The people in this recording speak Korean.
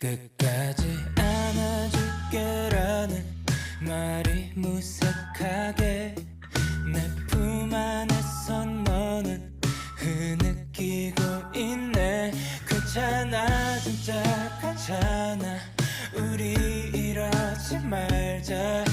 끝까지 안아줄게라는 말이 무색하게 내 품 안에서 너는 흐느끼고 있네. 괜찮아 진짜 괜찮아. 우리 이러지 말자.